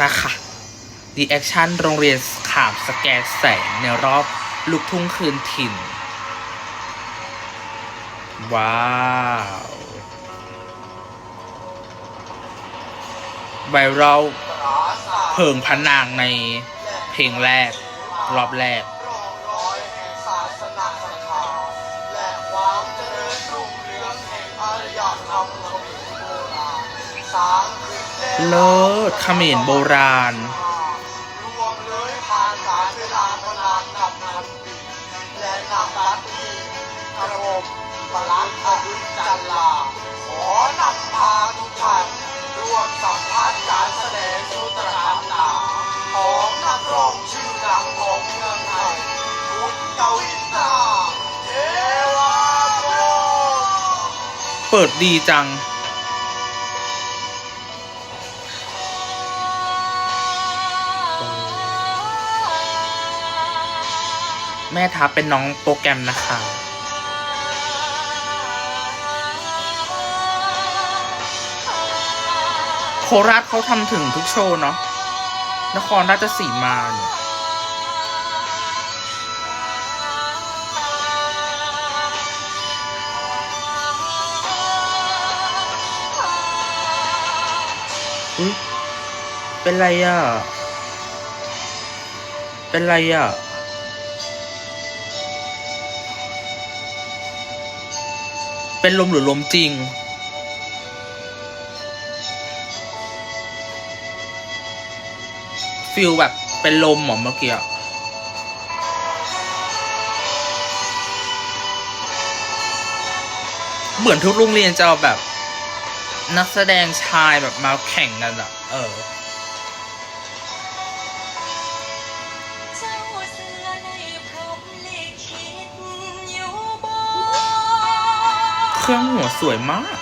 มาค่ะดีแอคชั่นโรงเรียนขามสแกนแสงในรอบลูกทุ่งคืนถิ่น ว้าวไวรัลเพิงพนางในเพลงแรก รอบแรก สามเจริญรุ่ง เรืองแห่งอารยธรรมเขมรโบราณสร้างขึ้นและเลิศเขมรโบราณรวมเลยผ่านการเวลามานานนับพันปีและนับบัดนี้กระผมประหลัดอดุลจัน แม่ทัพเป็นน้องโปรแกรมนะคะ โคราชเขาทำถึงทุกโชว์เนาะนครราชสีมาเนี่ยอุ๊ยเป็นไรอะ เป็นไรอะ เป็นลมหรือลมจริง ฟิลแบบเป็นลมหมอเมื่อกี้เหมือนทุกโรงเรียนจะเอาแบบ นักแสดงชายแบบมาแข่งกันอะเออ เครื่องหัวสวยมาก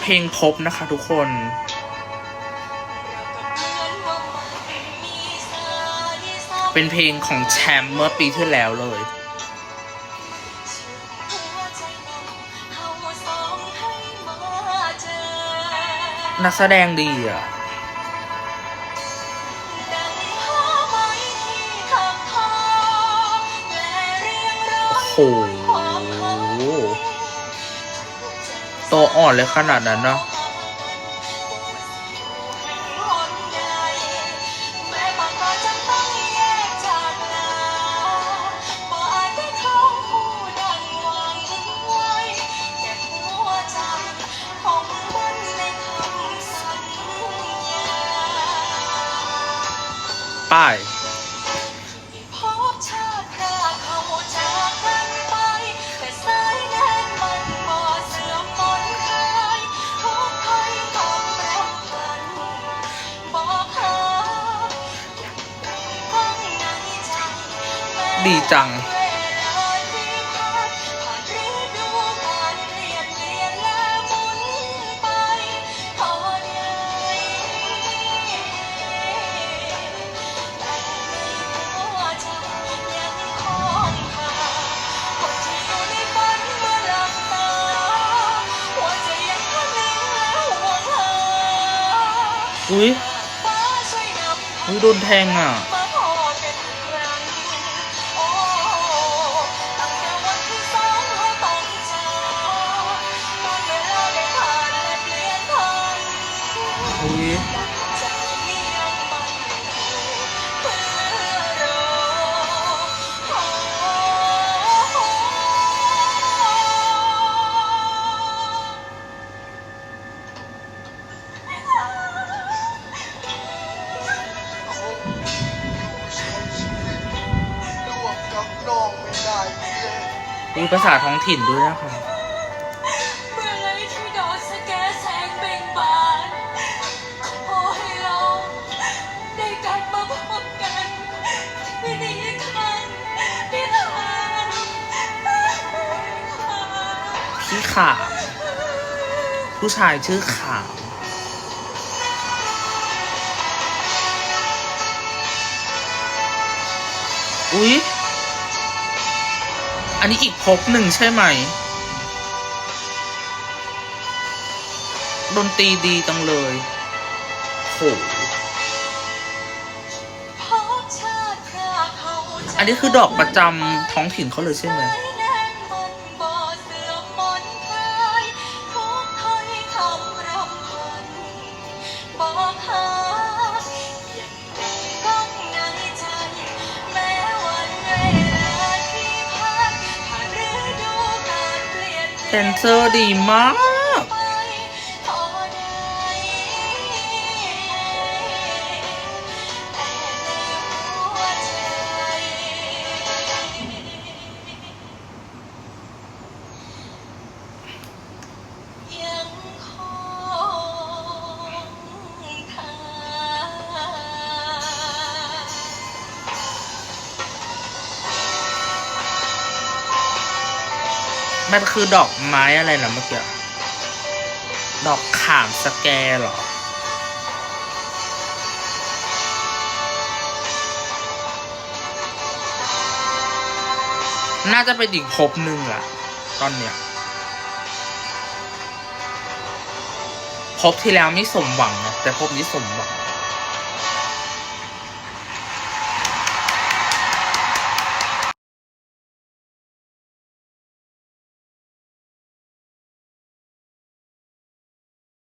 เพลงครบนะคะทุกคน เป็นเพลงของแชมป์เมื่อปีที่แล้วเลยนักแสดงดีอะ หตัวอ่อนเลยขนาดนั้นเนาะแม้บ ยนำพาอุ้ยโดนแทงอะ ยอุ้ยภาษาท้องถิ่นด้วยนะคะเพี่ขาม ผู้ชายชื่อขาม อุ๊ย อันนี้อีกภพหนึ่งใช่ไหม ดนตรีดีจังเลยโหพบชาติพระเขาจะอันนี้คือดอกประจำท้องถิ่นเขาเลยใช่ไหม บอกหายังมีก้องในใจ แม้วันเวลาที่ผ่านผ่านฤดูกาลเปลี่ยนแปเทลนเซอร์ดีมาก มันคือดอกไม้อะไรนะเมื่อกี้ ดอกขามสแกเหรอ น่าจะเป็นอีกภพหนึ่งอะตอนเนี้ยภพที่แล้วไม่สมหวังนะ แต่ภพนี้สมหวัง